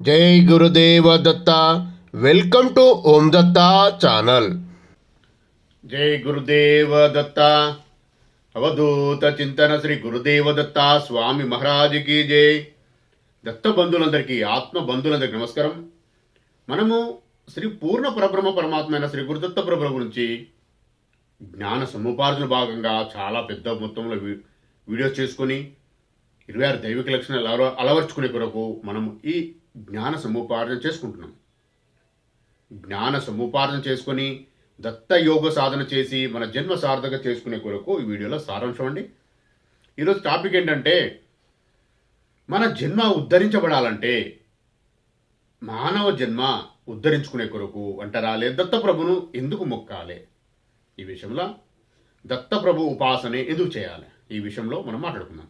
జై Gurudeva Datta. Welcome to Om Datta channel. జై గురుదేవ దత్త. అవధూత చింతన శ్రీ గురుదేవ దత్త స్వామి మహారాజుకి జై. దత్త బంధువులందరికీ ఆత్మ బంధువులందరికీ నమస్కారం. మనము శ్రీ పూర్ణ పరబ్రహ్మ పరమాత్మ అయిన శ్రీ గురుదత్త ప్రభు గురించి జ్ఞాన సముపార్జన భాగంగా చాలా పెద్ద మొత్తంలో వీడియోస్ చేసుకొని ఇరవై ఆరు దైవిక లక్షణాలు అలవ అలవర్చుకునే కొరకు మనం ఈ జ్ఞాన సముపార్జన చేసుకుంటున్నాం. జ్ఞాన సముపార్జన చేసుకొని దత్త యోగ సాధన చేసి మన జన్మ సార్థక చేసుకునే కొరకు ఈ వీడియోలో సారాంశం అండి. ఈరోజు టాపిక్ ఏంటంటే మన జన్మ ఉద్ధరించబడాలంటే మానవ జన్మ ఉద్ధరించుకునే కొరకు అంటారా? దత్తప్రభును ఎందుకు మొక్కాలి? ఈ విషయంలో దత్తప్రభు ఉపాసన ఎందుకు చేయాలి? ఈ విషయంలో మనం మాట్లాడుకుందాం.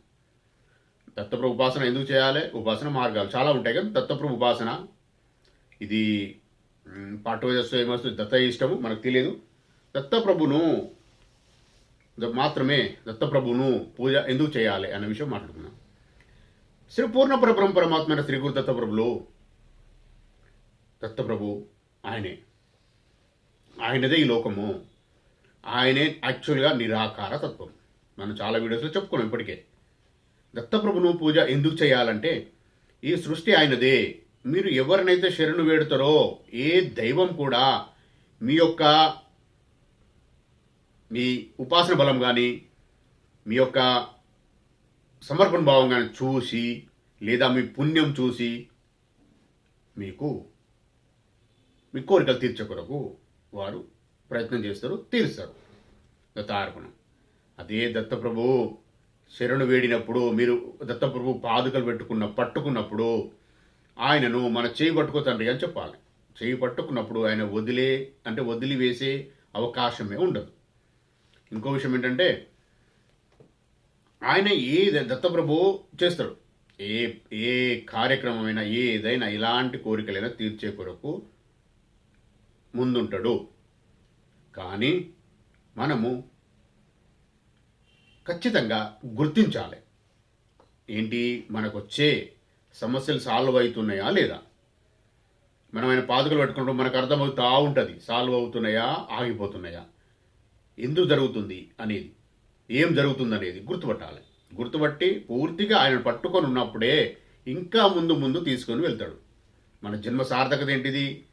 దత్తప్రభు ఉపాసన ఎందుకు చేయాలి? ఉపాసన మార్గాలు. చాలా ఉంటాయి కదా. దత్తప్రభు ఉపాసన. ఇది మ్, ఏమొస్తుంది? దత్త ఇష్టము. మనకు తెలియదు. దత్తప్రభును మాత్రమే దత్తప్రభును పూజ ఎందుకు చేయాలి అనే విషయం మాట్లాడుకున్నాం శ్రీ పూర్ణ పరబ్రహ్మ పరమాత్మ శ్రీ గురు దత్తప్రభులు దత్తప్రభు ఆయనే. ఆయనదే ఈ లోకము. ఆయనే యాక్చువల్గా నిరాకార తత్వం. మనం చాలా వీడియోస్లో చెప్పుకున్నాం ఇప్పటికే. దత్తప్రభును పూజ ఎందుకు చేయాలంటే ఈ సృష్టి ఆయనదే. మీరు ఎవరినైతే శరణు వేడుతారో ఏ దైవం కూడా మీ యొక్క మీ ఉపాసన బలం కానీ మీ యొక్క సమర్పణ భావం కానీ చూసి లేదా మీ పుణ్యం చూసి మీకు మీ కోరికలు తీర్చే కొరకు వారు ప్రయత్నం చేస్తారు తీరుస్తారు. దత్తార్పణం. అదే దత్తప్రభు శరణు వేడినప్పుడు మీరు దత్తప్రభు పాదుకలు పెట్టుకున్న పట్టుకున్నప్పుడు ఆయనను మన చేయి పట్టుకో తండ్రి అని చెప్పాలి. చేయి పట్టుకున్నప్పుడు ఆయన వదిలే అంటే వదిలివేసే అవకాశమే ఉండదు. ఇంకో విషయం ఏంటంటే ఆయన ఏ దత్తప్రభు చేస్తాడు. ఏ ఏ కార్యక్రమమైనా ఏదైనా ఇలాంటి కోరికలైనా తీర్చే కొరకు ముందుంటాడు. కానీ మనము ఖచ్చితంగా గుర్తించాలి. ఏంటి? మనకొచ్చే సమస్యలు సాల్వ్ అవుతున్నాయా లేదా? మనం ఆయన పాదుకలు పెట్టుకుంటూ మనకు అర్థమవుతా ఉంటుంది. సాల్వ్ అవుతున్నాయా? ఆగిపోతున్నాయా? ఎందుకు జరుగుతుంది అనేది. ఏం జరుగుతుంది అనేది గుర్తుపట్టాలి. గుర్తుపట్టి పూర్తిగా ఆయన పట్టుకొని ఉన్నప్పుడే ఇంకా ముందు ముందు తీసుకొని వెళ్తాడు. మన జన్మ సార్థకత ఏంటిది?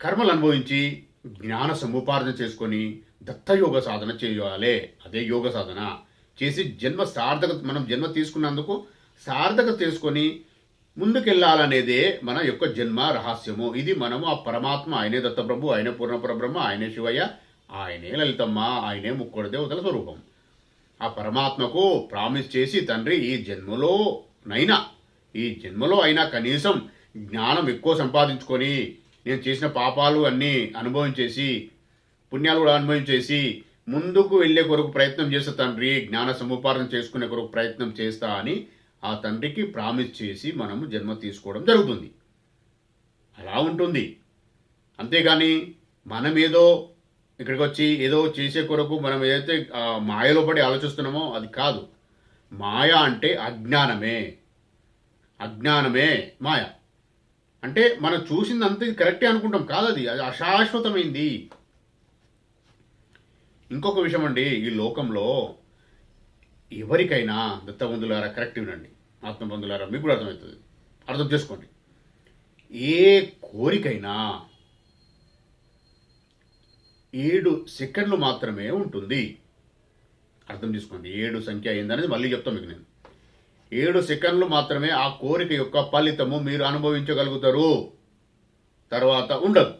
కర్మలు అనుభవించి జ్ఞాన సముపార్జన చేసుకొని దత్తయోగ సాధన చేయాలి. అదే యోగ సాధన చేసి జన్మ సార్థకత మనం జన్మ తీసుకున్నందుకు సార్థకత తీసుకొని ముందుకెళ్ళాలనేదే మన యొక్క జన్మ రహస్యము. ఇది మనము ఆ పరమాత్మ ఆయనే దత్తప్రభు ఆయనే పూర్ణపరబ్రహ్మ ఆయనే శివయ్య ఆయనే లలితమ్మ ఆయనే ముక్కోడి దేవతల స్వరూపం. ఆ పరమాత్మకు ప్రామిస్ చేసి తండ్రి ఈ జన్మలో నైనా ఈ జన్మలో అయినా కనీసం జ్ఞానం ఎక్కువ సంపాదించుకొని నేను చేసిన పాపాలు అన్నీ అనుభవం చేసి పుణ్యాలు కూడా అనుభవం చేసి ముందుకు వెళ్ళే కొరకు ప్రయత్నం చేస్తా తండ్రి. జ్ఞాన సముపార్జన చేసుకునే కొరకు ప్రయత్నం చేస్తా అని ఆ తండ్రికి ప్రామిస్ చేసి మనము జన్మ తీసుకోవడం జరుగుతుంది. అలా ఉంటుంది. అంతేగాని మనం ఏదో ఇక్కడికి వచ్చి ఏదో చేసే కొరకు మనం ఏదైతే మాయలో పడి ఆలోచిస్తున్నామో అది కాదు. మాయ అంటే అజ్ఞానమే. అజ్ఞానమే మాయ. అంటే మనం చూసిందంతా కరెక్టే అనుకుంటాం. కాదు అది అది అశాశ్వతమైంది. ఇంకొక విషయం అండి ఈ లోకంలో ఎవరికైనా దత్తబంధులారా కరెక్ట్ వినండి. ఆత్మబంధులారా మీకు కూడా అర్థమవుతుంది. అర్థం చేసుకోండి. ఏ కోరికైనా ఏడు సెకండ్లు మాత్రమే ఉంటుంది. అర్థం చేసుకోండి. ఏడు సంఖ్య అయిందనేది మళ్ళీ చెప్తాను మీకు నేను. ఏడు సెకండ్లు మాత్రమే ఆ కోరిక యొక్క ఫలితము మీరు అనుభవించగలుగుతారు. తర్వాత ఉండదు.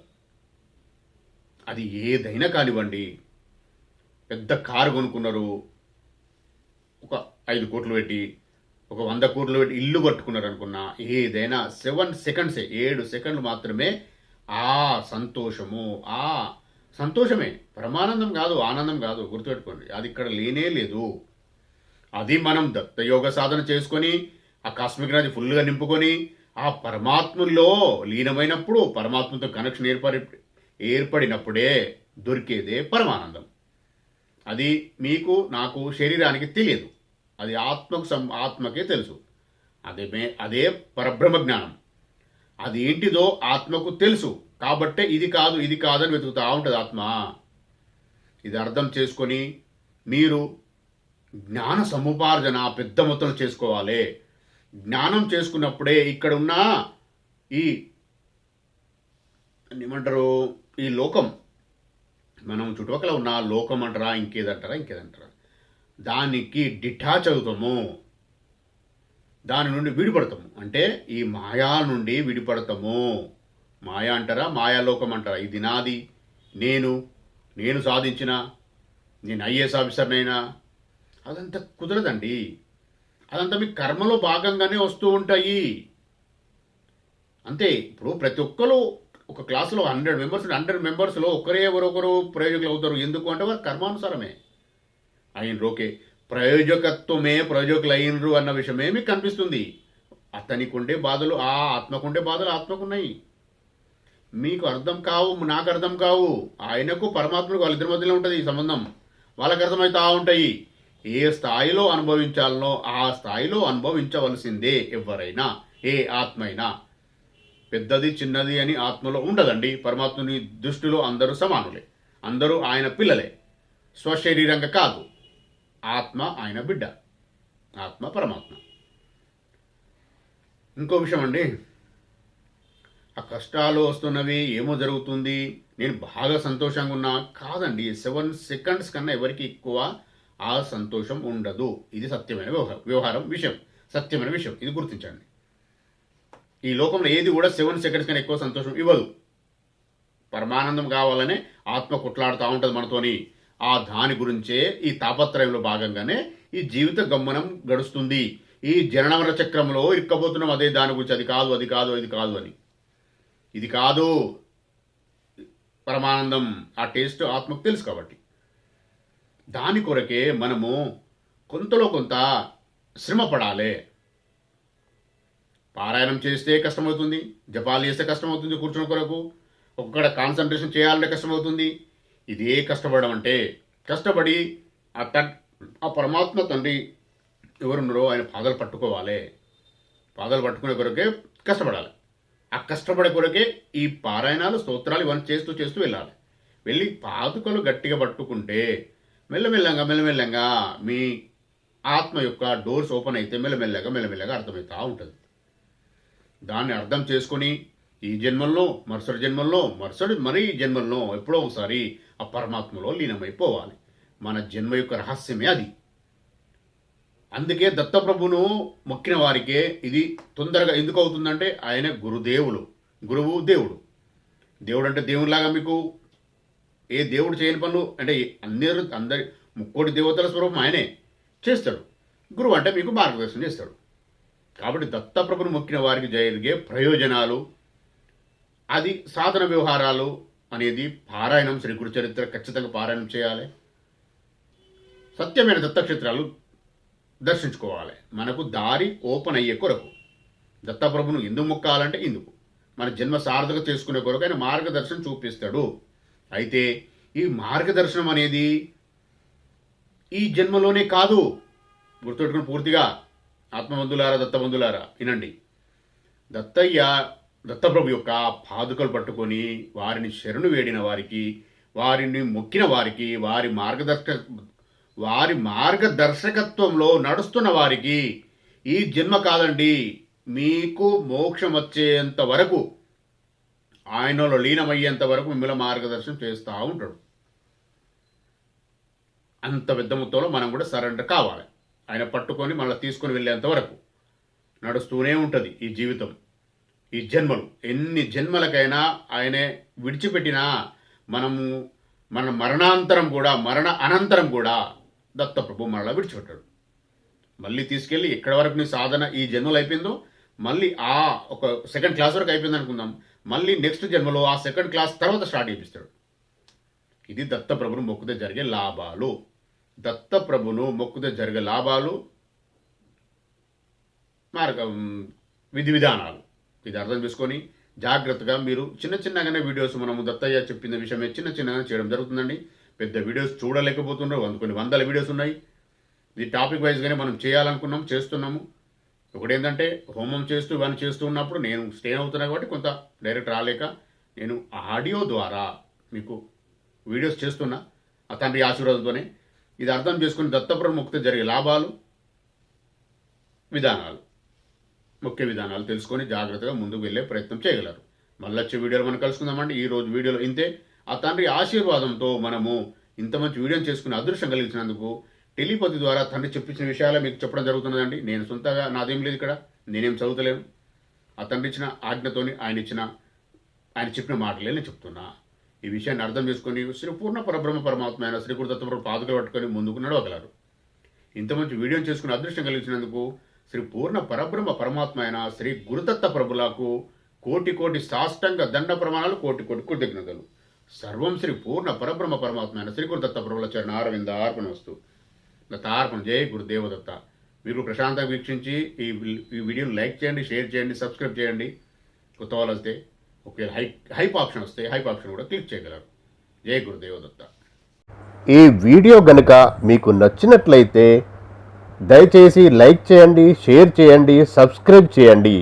అది ఏదైనా కానివ్వండి పెద్ద కారు కొనుక్కున్నారు. ఒక ఐదు కోట్లు పెట్టి ఒక వంద కోట్లు పెట్టి ఇల్లు కట్టుకున్నారు అనుకున్నా. ఏదైనా సెవెన్ సెకండ్సే ఏడు సెకండ్లు మాత్రమే ఆ సంతోషము. ఆ సంతోషమే. పరమానందం కాదు ఆనందం కాదు. గుర్తుపెట్టుకోండి. అది ఇక్కడ లేనే లేదు. అది మనం దత్తయోగ సాధన చేసుకొని ఆ కాస్మిక్ రాజు ఫుల్గా నింపుకొని ఆ పరమాత్మలో లీనమైనప్పుడు పరమాత్మతో కనెక్షన్ ఏర్పడి ఏర్పడినప్పుడే దొరికేదే పరమానందం. అది మీకు నాకు శరీరానికి తెలియదు. అది ఆత్మకు సం ఆత్మకే తెలుసు. అదే మే- అదే పరబ్రహ్మ జ్ఞానం. అది ఏంటిదో ఆత్మకు తెలుసు. కాబట్టే ఇది కాదు ఇది కాదని వెతుకుతా ఉంటుంది ఆత్మ. ఇది అర్థం చేసుకొని మీరు జ్ఞాన సముపార్జన పెద్ద మొత్తంలో చేసుకోవాలి. జ్ఞానం చేసుకున్నప్పుడే ఇక్కడ ఉన్న ఈ ఏమంటారు ఈ లోకం మనం చుట్టుపక్కల ఉన్న లోకం అంటారా ఇంకేదంటారా ఇంకేదంటారా? దానికి డిటాచ్ అవుతాము. దాని నుండి విడిపడతాము. అంటే ఈ మాయా నుండి విడిపడతాము. మాయా అంటారా మాయాలోకం అంటారా? ఇది నాది నేను నేను సాధించిన నేను ఐఏఎస్ ఆఫీసర్నైనా అదంతా కుదరదండి. అదంతా మీ కర్మలో భాగంగానే వస్తూ ఉంటాయి. అంతే ఇప్పుడు ప్రతి ఒక్కరు ఒక క్లాసులో హండ్రెడ్ మెంబర్స్ హండ్రెడ్ మెంబర్స్లో ఒకరే ఎవరొకరు ప్రయోజకులు అవుతారు ఎందుకు అంటే కర్మానుసారమే. అయినరు ఓకే ప్రయోజకత్వమే ప్రయోజకులు అయినరు అన్న విషయమే మీకు కనిపిస్తుంది. అతనికి ఉండే బాధలు ఆ ఆత్మకుండే బాధలు ఆత్మకున్నాయి. మీకు అర్థం కావు నాకు అర్థం కావు. ఆయనకు పరమాత్మకు వాళ్ళిద్దరి మధ్యలో ఉంటుంది ఈ సంబంధం. వాళ్ళకి అర్థమవుతా ఉంటాయి. ఏ స్థాయిలో అనుభవించాలనో ఆ స్థాయిలో అనుభవించవలసిందే ఎవరైనా ఏ ఆత్మ అయినా పెద్దది చిన్నది అని ఆత్మలో ఉండదండి. పరమాత్ముని దృష్టిలో అందరూ సమానులే. అందరూ ఆయన పిల్లలే. స్వశరీరంగా కాదు. ఆత్మ ఆయన బిడ్డ. ఆత్మ పరమాత్మ. ఇంకో విషయం అండి. ఆ కష్టాలు వస్తున్నవి ఏమో జరుగుతుంది. నేను బాగా సంతోషంగా ఉన్నా. కాదండి సెవెన్ సెకండ్స్ కన్నా ఎవరికి ఎక్కువ ఆ సంతోషం ఉండదు. ఇది సత్యమైన వ్యవహారం వ్యవహారం విషయం. సత్యమైన విషయం. ఇది గుర్తించండి. ఈ లోకంలో ఏది కూడా సెవెన్ సెకండ్స్ కన్నా ఎక్కువ సంతోషం ఇవ్వదు. పరమానందం కావాలనే ఆత్మ కొట్లాడుతూ ఉంటుంది మనతోని. ఆ దాని గురించే ఈ తాపత్రయంలో భాగంగానే ఈ జీవిత గమనం గడుస్తుంది. ఈ జననమర చక్రంలో ఇరుక్కబోతున్నాం అదే దాని గురించి. అది కాదు అది కాదు అది కాదు అని. ఇది కాదు. పరమానందం ఆ టేస్ట్ ఆత్మకు తెలుసు కాబట్టి. దాని కొరకే మనము కొంతలో కొంత శ్రమ పడాలి పారాయణం చేస్తే కష్టమవుతుంది జపాలు చేస్తే కష్టమవుతుంది కూర్చున్న కొరకు ఒక్కడ కాన్సన్ట్రేషన్ చేయాలంటే కష్టమవుతుంది. ఇదే కష్టపడడం అంటే కష్టపడి ఆ ఆ పరమాత్మ తండ్రి ఎవరున్నారో ఆయన పాదాలు పట్టుకోవాలి. పాదాలు పట్టుకునే కొరకే కష్టపడాలి. ఆ కష్టపడే కొరకే ఈ పారాయణాలు స్తోత్రాలు ఇవన్నీ చేస్తూ చేస్తూ వెళ్ళాలి. వెళ్ళి పాదుకలు గట్టిగా పట్టుకుంటే మెల్లమెల్లంగా మెల్లమెల్లంగా మీ ఆత్మ యొక్క డోర్స్ ఓపెన్ అయితే మెల్లమెల్లగా మెల్లమెల్లగా అర్థమవుతూ ఉంటుంది. దాన్ని అర్థం చేసుకొని ఈ జన్మల్లో మరుసటి జన్మల్లో మరుసటి మరీ జన్మల్లో ఎప్పుడో ఒకసారి ఆ పరమాత్మలో లీనమైపోవాలి. మన జన్మ యొక్క రహస్యమే అది. అందుకే దత్తప్రభును మొక్కిన వారికే ఇది తొందరగా ఎందుకు అవుతుందంటే ఆయన గురుదేవులు గురువు దేవుడు. దేవుడు అంటే దేవునిలాగా మీకు ఏ దేవుడు చేయని పనులు అంటే అందరూ అందరి ముక్కోటి దేవతల స్వరూపం ఆయనే చేస్తాడు. గురువు అంటే మీకు మార్గదర్శనం చేస్తాడు. కాబట్టి దత్తప్రభును మొక్కిన వారికి జరిగే ప్రయోజనాలు అది సాధన వ్యవహారాలు అనేది పారాయణం శ్రీ గురు చరిత్ర ఖచ్చితంగా పారాయణం చేయాలి. సత్యమైన దత్తక్షేత్రాలు దర్శించుకోవాలి. మనకు దారి ఓపెన్ అయ్యే కొరకు. దత్తప్రభును ఎందుకు మొక్కాలంటే ఇందుకు. మన జన్మ సార్థక చేసుకునే కొరకు ఆయన మార్గదర్శనం చూపిస్తాడు. అయితే ఈ మార్గదర్శనం అనేది ఈ జన్మలోనే కాదు. గుర్తుపెట్టుకుని పూర్తిగా ఆత్మబంధులారా దత్తబంధులారా వినండి. దత్తయ్య దత్తప్రభు యొక్క పాదుకలు పట్టుకొని వారిని శరణు వేడిన వారికి వారిని మొక్కిన వారికి వారి మార్గదర్శక వారి మార్గదర్శకత్వంలో నడుస్తున్న వారికి ఈ జన్మ కాదండి మీకు మోక్షం వచ్చేంత వరకు ఆయనలో లీనమయ్యేంత వరకు మిమ్మల్ని మార్గదర్శనం చేస్తూ ఉంటాడు. అంత పెద్ద మొత్తంలో మనం కూడా సరెండర్ కావాలి. ఆయన పట్టుకొని మళ్ళీ తీసుకొని వెళ్ళేంత వరకు నడుస్తూనే ఉంటుంది ఈ జీవితం ఈ జన్మలు. ఎన్ని జన్మలకైనా ఆయనే విడిచిపెట్టినా మనము మన మరణాంతరం కూడా మరణ అనంతరం కూడా దత్తప్రభు మరలా విడిచిపెట్టాడు. మళ్ళీ తీసుకెళ్ళి ఎక్కడి వరకు నీ సాధన ఈ జన్మలు అయిపోయిందో మళ్ళీ ఆ ఒక సెకండ్ క్లాస్ వరకు అయిపోయింది అనుకుందాం మళ్ళీ నెక్స్ట్ జన్మలో ఆ సెకండ్ క్లాస్ తర్వాత స్టార్ట్ చేపిస్తాడు. ఇది దత్తప్రభుని మొక్కుతే జరిగే లాభాలు. దత్తప్రభును మొక్కుతే జరిగే లాభాలు మార్గం విధి విధానాలు. ఇది అర్థం చేసుకొని జాగ్రత్తగా మీరు చిన్న చిన్నగానే వీడియోస్ మనము దత్తయ్య చెప్పిన విషయమే చిన్న చిన్నగా చేయడం జరుగుతుందండి. పెద్ద వీడియోస్ చూడలేకపోతున్నారు. వంద కొన్ని వందల వీడియోస్ ఉన్నాయి. ఇది టాపిక్ వైజ్గానే మనం చేయాలనుకున్నాం చేస్తున్నాము. ఒకటి ఏంటంటే హోమం చేస్తూ ఇవన్నీ చేస్తూ ఉన్నప్పుడు నేను స్టే అవుతున్నా కాబట్టి కొంత డైరెక్ట్ రాలేక నేను ఆడియో ద్వారా మీకు వీడియోస్ చేస్తున్నా. ఆ తండ్రి ఆశీర్వాదంతోనే ఇది అర్థం చేసుకుని దత్తపురం జరిగే లాభాలు విధానాలు. ముఖ్య విధానాలు తెలుసుకొని జాగ్రత్తగా ముందుకు వెళ్ళే ప్రయత్నం చేయగలరు. మళ్ళీ వచ్చే వీడియోలో మనం కలుసుకుందామండి. ఈ రోజు వీడియోలో ఇంతే. ఆ తండ్రి ఆశీర్వాదంతో మనము ఇంత మంచి వీడియోని చేసుకుని అదృష్టం కలిగించినందుకు టెలిపతి ద్వారా తండ్రి చెప్పించిన విషయాలే మీకు చెప్పడం జరుగుతున్నదండి. నేను సొంతగా నాదేం లేదు ఇక్కడ. నేనేం చదువుతలేను. ఆ తండ్రి ఇచ్చిన ఆజ్ఞతోని ఆయన ఇచ్చిన ఆయన చెప్పిన మాటలే నేను చెప్తున్నా. ఈ విషయాన్ని అర్థం చేసుకొని శ్రీ పూర్ణ పరబ్రహ్మ పరమాత్మ అయిన శ్రీ గురుదత్తపురం పాదుకలు పట్టుకొని ముందుకు నడవగలరు. ఇంత మంచి వీడియోని చేసుకుని అదృష్టం కలిగించినందుకు శ్రీ పూర్ణ పరబ్రహ్మ పరమాత్మ అయిన శ్రీ గురుదత్త ప్రభులకు కోటి కోటి సాష్టంగ దండ ప్రమాణాలు కోటి కోటి కృతజ్ఞతలు. సర్వం శ్రీ పూర్ణ పరబ్రహ్మ పరమాత్మ అయిన శ్రీ గురుదత్త ప్రభుల చరణ అరవింద అర్పణ వస్తు. దత్తార్పణ జై గురుదేవదత్త. మీరు ప్రశాంతంగా వీక్షించి ఈ ఈ వీడియోని లైక్ చేయండి షేర్ చేయండి సబ్స్క్రైబ్ చేయండి. కొత్త వాళ్ళు వస్తే ఒకవేళ హై హైప్ ఆప్షన్ వస్తే హైప్ ఆప్షన్ కూడా క్లిక్ చేయగలరు. జై గురుదేవదత్త. ఈ వీడియో గనుక మీకు నచ్చినట్లయితే దయచేసి లైక్ చేయండి షేర్ చేయండి సబ్స్క్రైబ్ చేయండి.